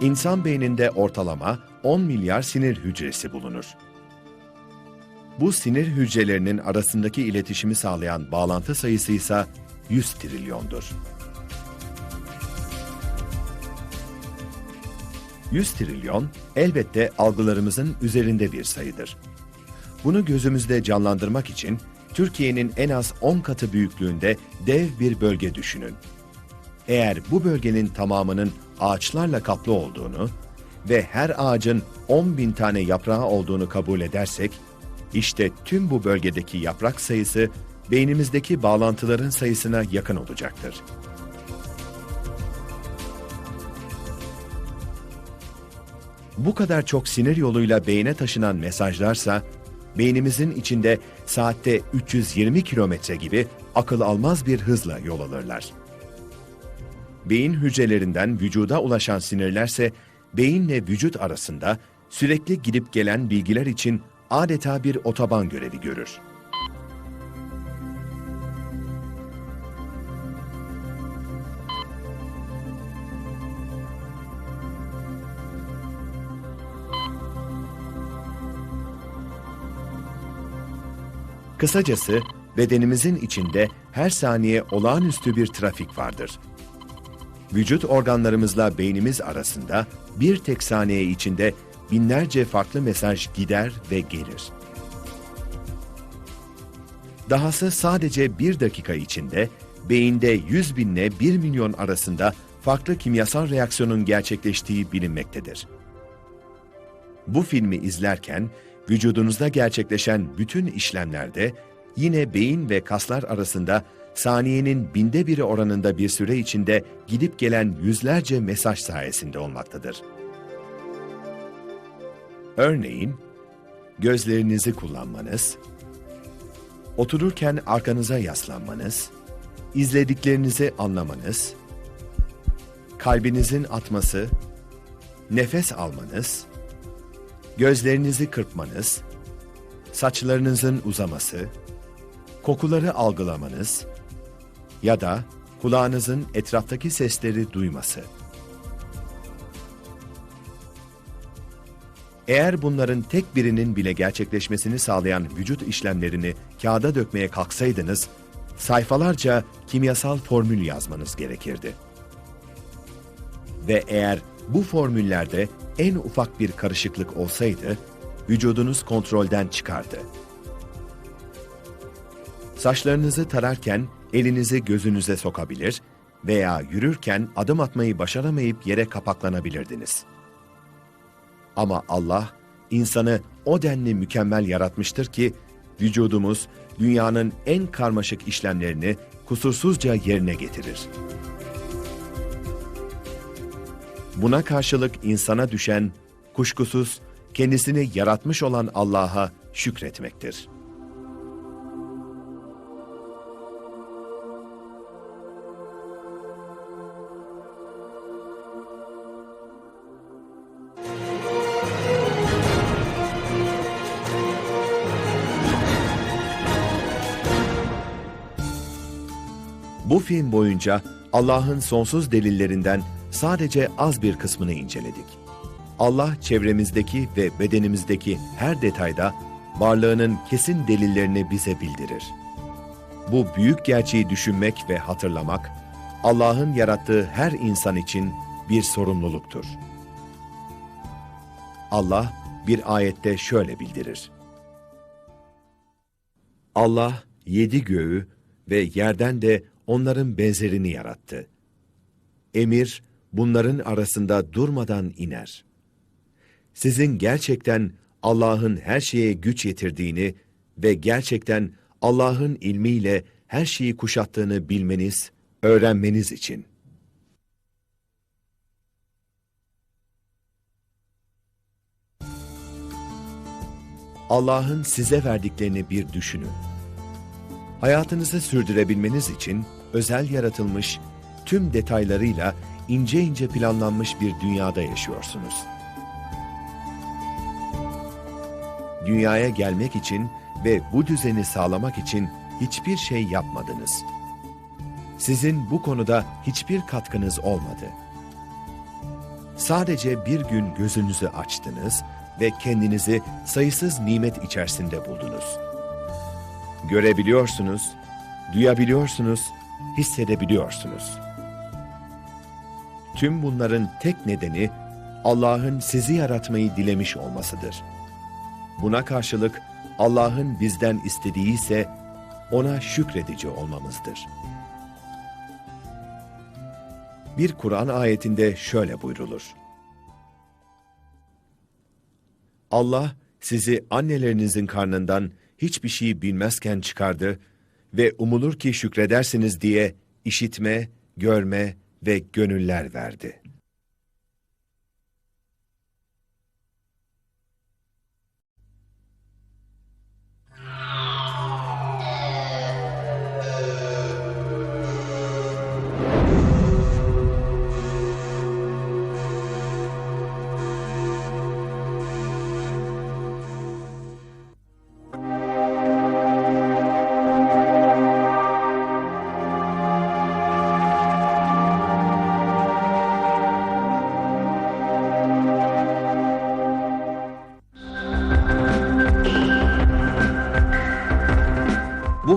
İnsan beyninde ortalama 10 milyar sinir hücresi bulunur. Bu sinir hücrelerinin arasındaki iletişimi sağlayan bağlantı sayısı ise 100 trilyondur. 100 trilyon elbette algılarımızın üzerinde bir sayıdır. Bunu gözümüzde canlandırmak için Türkiye'nin en az 10 katı büyüklüğünde dev bir bölge düşünün. Eğer bu bölgenin tamamının ağaçlarla kaplı olduğunu ve her ağacın 10 bin tane yaprağı olduğunu kabul edersek, işte tüm bu bölgedeki yaprak sayısı beynimizdeki bağlantıların sayısına yakın olacaktır. Bu kadar çok sinir yoluyla beyne taşınan mesajlarsa, beynimizin içinde saatte 320 kilometre gibi akıl almaz bir hızla yol alırlar. Beyin hücrelerinden vücuda ulaşan sinirlerse, beyinle vücut arasında sürekli gidip gelen bilgiler için adeta bir otoban görevi görür. Kısacası bedenimizin içinde her saniye olağanüstü bir trafik vardır. Vücut organlarımızla beynimiz arasında bir tek saniye içinde binlerce farklı mesaj gider ve gelir. Dahası sadece bir dakika içinde beyinde 100 binle 1 milyon arasında farklı kimyasal reaksiyonun gerçekleştiği bilinmektedir. Bu filmi izlerken vücudunuzda gerçekleşen bütün işlemlerde yine beyin ve kaslar arasında saniyenin binde biri oranında bir süre içinde gidip gelen yüzlerce mesaj sayesinde olmaktadır. Örneğin, gözlerinizi kullanmanız, otururken arkanıza yaslanmanız, izlediklerinizi anlamanız, kalbinizin atması, nefes almanız, gözlerinizi kırpmanız, saçlarınızın uzaması, kokuları algılamanız ya da kulağınızın etraftaki sesleri duyması. Eğer bunların tek birinin bile gerçekleşmesini sağlayan vücut işlemlerini kağıda dökmeye kalksaydınız, sayfalarca kimyasal formül yazmanız gerekirdi. Ve eğer bu formüllerde en ufak bir karışıklık olsaydı, vücudunuz kontrolden çıkardı. Saçlarınızı tararken elinizi gözünüze sokabilir veya yürürken adım atmayı başaramayıp yere kapaklanabilirdiniz. Ama Allah insanı o denli mükemmel yaratmıştır ki vücudumuz dünyanın en karmaşık işlemlerini kusursuzca yerine getirir. Buna karşılık insana düşen kuşkusuz kendisini yaratmış olan Allah'a şükretmektir. Bu film boyunca Allah'ın sonsuz delillerinden sadece az bir kısmını inceledik. Allah çevremizdeki ve bedenimizdeki her detayda varlığının kesin delillerini bize bildirir. Bu büyük gerçeği düşünmek ve hatırlamak, Allah'ın yarattığı her insan için bir sorumluluktur. Allah bir ayette şöyle bildirir. Allah yedi göğü ve yerden de onların benzerini yarattı. Emir bunların arasında durmadan iner. Sizin gerçekten Allah'ın her şeye güç yetirdiğini ve gerçekten Allah'ın ilmiyle her şeyi kuşattığını bilmeniz, öğrenmeniz için. Allah'ın size verdiklerini bir düşünün. Hayatınızı sürdürebilmeniz için özel yaratılmış, tüm detaylarıyla ince ince planlanmış bir dünyada yaşıyorsunuz. Dünyaya gelmek için ve bu düzeni sağlamak için hiçbir şey yapmadınız. Sizin bu konuda hiçbir katkınız olmadı. Sadece bir gün gözünüzü açtınız ve kendinizi sayısız nimet içerisinde buldunuz. Görebiliyorsunuz, duyabiliyorsunuz, hissedebiliyorsunuz. Tüm bunların tek nedeni Allah'ın sizi yaratmayı dilemiş olmasıdır. Buna karşılık Allah'ın bizden istediği ise ona şükredici olmamızdır. Bir Kur'an ayetinde şöyle buyrulur. Allah sizi annelerinizin karnından hiçbir şey bilmezken çıkardı ve umulur ki şükredersiniz diye işitme, görme ve gönüller verdi.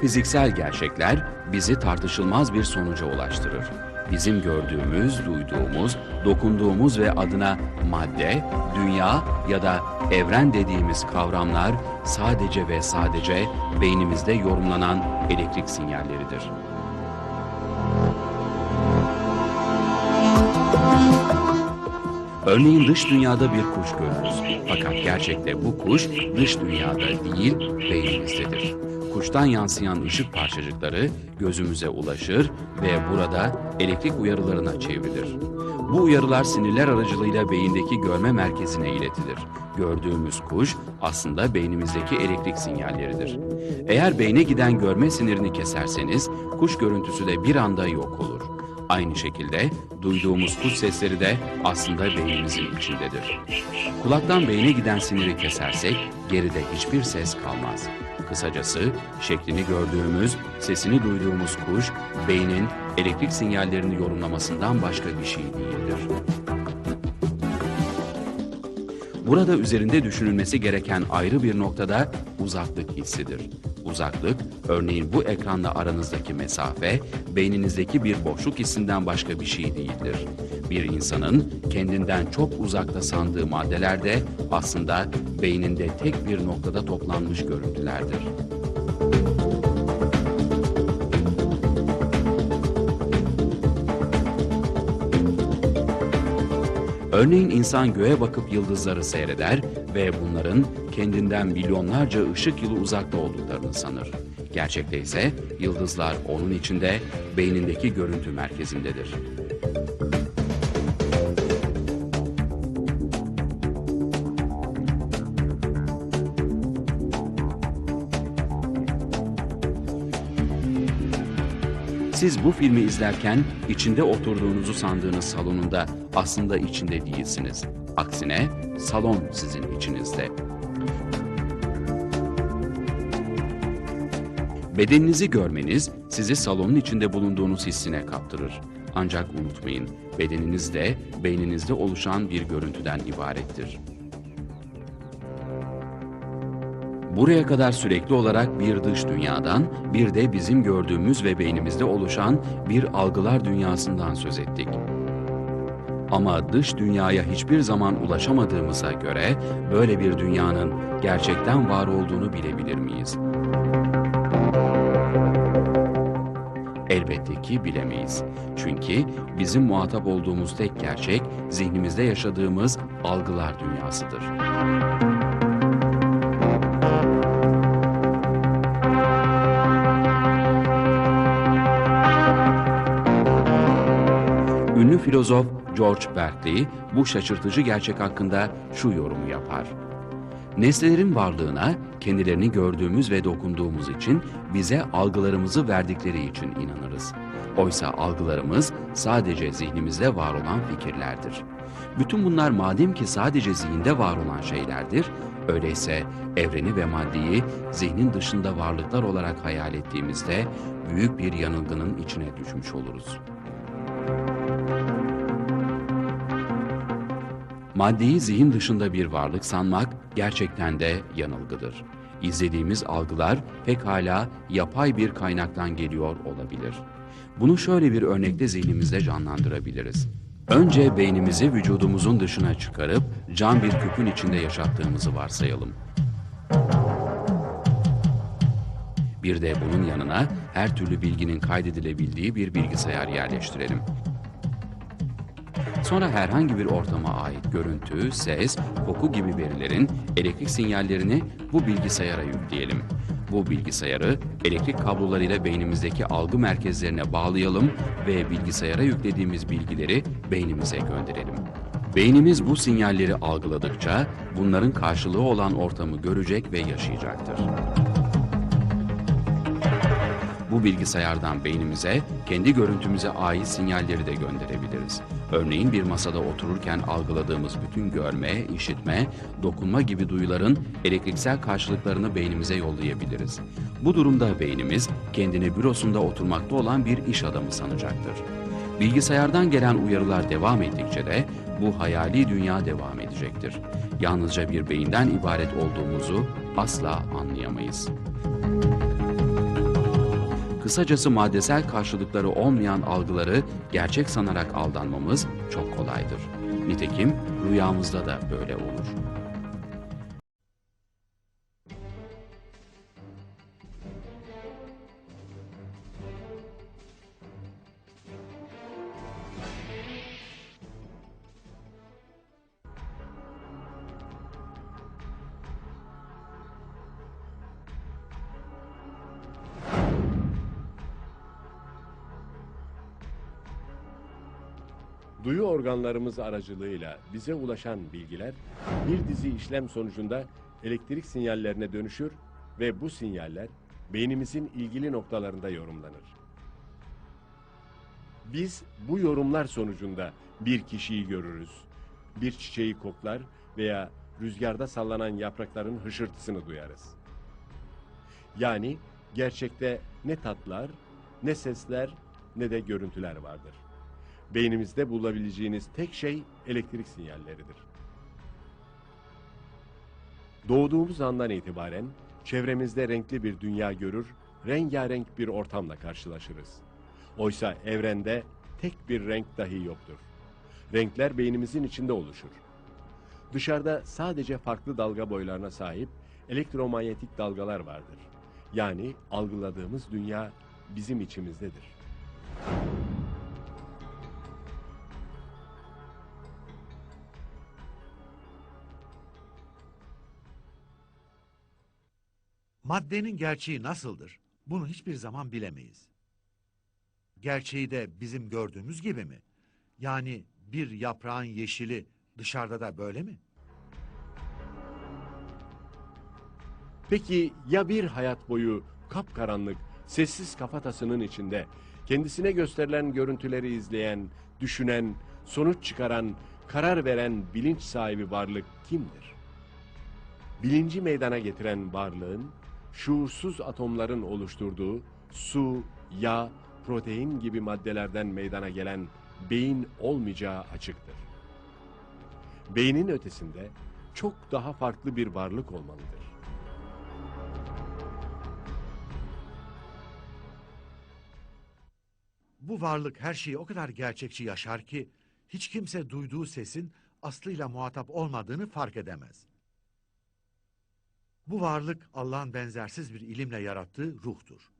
Fiziksel gerçekler bizi tartışılmaz bir sonuca ulaştırır. Bizim gördüğümüz, duyduğumuz, dokunduğumuz ve adına madde, dünya ya da evren dediğimiz kavramlar sadece ve sadece beynimizde yorumlanan elektrik sinyalleridir. Örneğin dış dünyada bir kuş görürüz. Fakat gerçekte bu kuş dış dünyada değil, beynimizdedir. Kuştan yansıyan ışık parçacıkları gözümüze ulaşır ve burada elektrik uyarılarına çevrilir. Bu uyarılar sinirler aracılığıyla beyindeki görme merkezine iletilir. Gördüğümüz kuş aslında beynimizdeki elektrik sinyalleridir. Eğer beyne giden görme sinirini keserseniz kuş görüntüsü de bir anda yok olur. Aynı şekilde duyduğumuz kuş sesleri de aslında beynimizin içindedir. Kulaktan beyne giden siniri kesersek geride hiçbir ses kalmaz. Kısacası şeklini gördüğümüz, sesini duyduğumuz kuş beynin elektrik sinyallerini yorumlamasından başka bir şey değildir. Burada üzerinde düşünülmesi gereken ayrı bir noktada uzaklık hissidir. Uzaklık, örneğin bu ekranla aranızdaki mesafe, beyninizdeki bir boşluk hissinden başka bir şey değildir. Bir insanın kendinden çok uzakta sandığı maddeler de aslında beyninde tek bir noktada toplanmış görüntülerdir. Örneğin insan göğe bakıp yıldızları seyreder ve bunların kendinden milyonlarca ışık yılı uzakta olduklarını sanır. Gerçekte ise yıldızlar onun içinde, beynindeki görüntü merkezindedir. Siz bu filmi izlerken içinde oturduğunuzu sandığınız salonunda aslında içinde değilsiniz. Aksine salon sizin içinizde. Bedeninizi görmeniz sizi salonun içinde bulunduğunuz hissine kaptırır. Ancak unutmayın, bedeniniz de beyninizde oluşan bir görüntüden ibarettir. Buraya kadar sürekli olarak bir dış dünyadan, bir de bizim gördüğümüz ve beynimizde oluşan bir algılar dünyasından söz ettik. Ama dış dünyaya hiçbir zaman ulaşamadığımıza göre böyle bir dünyanın gerçekten var olduğunu bilebilir miyiz? Elbette ki bilemeyiz. Çünkü bizim muhatap olduğumuz tek gerçek zihnimizde yaşadığımız algılar dünyasıdır. Ünlü filozof George Berkeley bu şaşırtıcı gerçek hakkında şu yorumu yapar. Nesnelerin varlığına kendilerini gördüğümüz ve dokunduğumuz için bize algılarımızı verdikleri için inanırız. Oysa algılarımız sadece zihnimizde var olan fikirlerdir. Bütün bunlar madem ki sadece zihinde var olan şeylerdir, öyleyse evreni ve maddeyi zihnin dışında varlıklar olarak hayal ettiğimizde büyük bir yanılgının içine düşmüş oluruz. Maddeyi zihin dışında bir varlık sanmak gerçekten de yanılgıdır. İzlediğimiz algılar pekala yapay bir kaynaktan geliyor olabilir. Bunu şöyle bir örnekte zihnimizde canlandırabiliriz. Önce beynimizi vücudumuzun dışına çıkarıp cam bir küpün içinde yaşattığımızı varsayalım. Bir de bunun yanına her türlü bilginin kaydedilebildiği bir bilgisayar yerleştirelim. Sonra herhangi bir ortama ait görüntü, ses, koku gibi verilerin elektrik sinyallerini bu bilgisayara yükleyelim. Bu bilgisayarı elektrik kablolarıyla beynimizdeki algı merkezlerine bağlayalım ve bilgisayara yüklediğimiz bilgileri beynimize gönderelim. Beynimiz bu sinyalleri algıladıkça bunların karşılığı olan ortamı görecek ve yaşayacaktır. Bu bilgisayardan beynimize kendi görüntümüze ait sinyalleri de gönderebiliriz. Örneğin bir masada otururken algıladığımız bütün görme, işitme, dokunma gibi duyuların elektriksel karşılıklarını beynimize yollayabiliriz. Bu durumda beynimiz kendini bürosunda oturmakta olan bir iş adamı sanacaktır. Bilgisayardan gelen uyarılar devam ettikçe de bu hayali dünya devam edecektir. Yalnızca bir beyinden ibaret olduğumuzu asla anlayamayız. Kısacası maddesel karşılıkları olmayan algıları gerçek sanarak aldanmamız çok kolaydır. Nitekim rüyamızda da böyle olur. Organlarımız aracılığıyla bize ulaşan bilgiler bir dizi işlem sonucunda elektrik sinyallerine dönüşür ve bu sinyaller beynimizin ilgili noktalarında yorumlanır. Biz bu yorumlar sonucunda bir kişiyi görürüz, bir çiçeği koklar veya rüzgarda sallanan yaprakların hışırtısını duyarız. Yani gerçekte ne tatlar, ne sesler, ne de görüntüler vardır. Beynimizde bulabileceğiniz tek şey elektrik sinyalleridir. Doğduğumuz andan itibaren çevremizde renkli bir dünya görür, rengarenk bir ortamla karşılaşırız. Oysa evrende tek bir renk dahi yoktur. Renkler beynimizin içinde oluşur. Dışarıda sadece farklı dalga boylarına sahip elektromanyetik dalgalar vardır. Yani algıladığımız dünya bizim içimizdedir. Maddenin gerçeği nasıldır? Bunu hiçbir zaman bilemeyiz. Gerçeği de bizim gördüğümüz gibi mi? Yani bir yaprağın yeşili dışarıda da böyle mi? Peki ya bir hayat boyu kapkaranlık, sessiz kafatasının içinde kendisine gösterilen görüntüleri izleyen, düşünen, sonuç çıkaran, karar veren bilinç sahibi varlık kimdir? Bilinci meydana getiren varlığın şuursuz atomların oluşturduğu su, yağ, protein gibi maddelerden meydana gelen beyin olmayacağı açıktır. Beynin ötesinde çok daha farklı bir varlık olmalıdır. Bu varlık her şeyi o kadar gerçekçi yaşar ki hiç kimse duyduğu sesin aslıyla muhatap olmadığını fark edemez. Bu varlık Allah'ın benzersiz bir ilimle yarattığı ruhtur.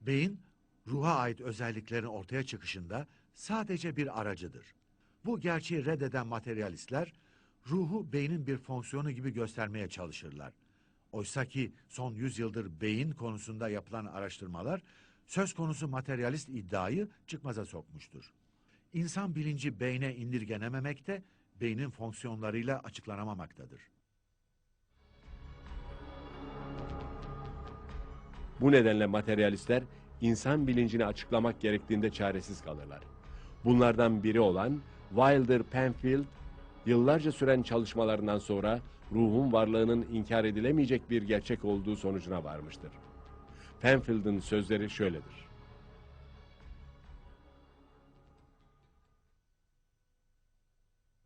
Beyin, ruha ait özelliklerin ortaya çıkışında sadece bir aracıdır. Bu gerçeği reddeden materyalistler, ruhu beynin bir fonksiyonu gibi göstermeye çalışırlar. Oysa ki son yüzyıldır beyin konusunda yapılan araştırmalar, söz konusu materyalist iddiayı çıkmaza sokmuştur. İnsan bilinci beyne indirgenememekte, beynin fonksiyonlarıyla açıklanamamaktadır. Bu nedenle materyalistler insan bilincini açıklamak gerektiğinde çaresiz kalırlar. Bunlardan biri olan Wilder Penfield, yıllarca süren çalışmalarından sonra ruhun varlığının inkar edilemeyecek bir gerçek olduğu sonucuna varmıştır. Penfield'ın sözleri şöyledir.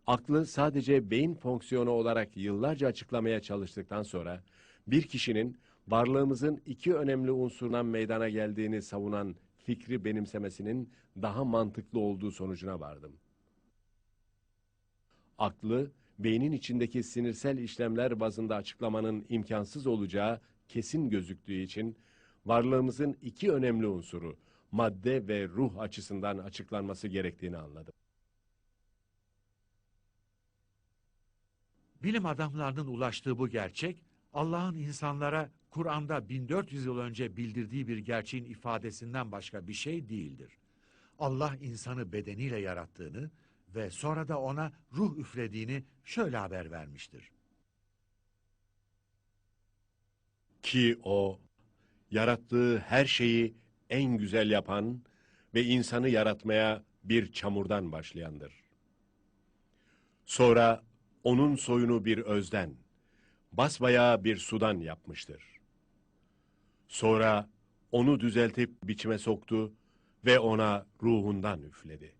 Aklı sadece beyin fonksiyonu olarak yıllarca açıklamaya çalıştıktan sonra bir kişinin varlığımızın iki önemli unsurdan meydana geldiğini savunan fikri benimsemesinin daha mantıklı olduğu sonucuna vardım. Aklı, beynin içindeki sinirsel işlemler bazında açıklamanın imkansız olacağı kesin gözüktüğü için varlığımızın iki önemli unsuru, madde ve ruh açısından açıklanması gerektiğini anladım. Bilim adamlarının ulaştığı bu gerçek, Allah'ın insanlara Kur'an'da 1400 yıl önce bildirdiği bir gerçeğin ifadesinden başka bir şey değildir. Allah insanı bedeniyle yarattığını ve sonra da ona ruh üflediğini şöyle haber vermiştir. Ki o, yarattığı her şeyi en güzel yapan ve insanı yaratmaya bir çamurdan başlayandır. Sonra onun soyunu bir özden, basbayağı bir sudan yapmıştır. Sonra onu düzeltip biçime soktu ve ona ruhundan üfledi.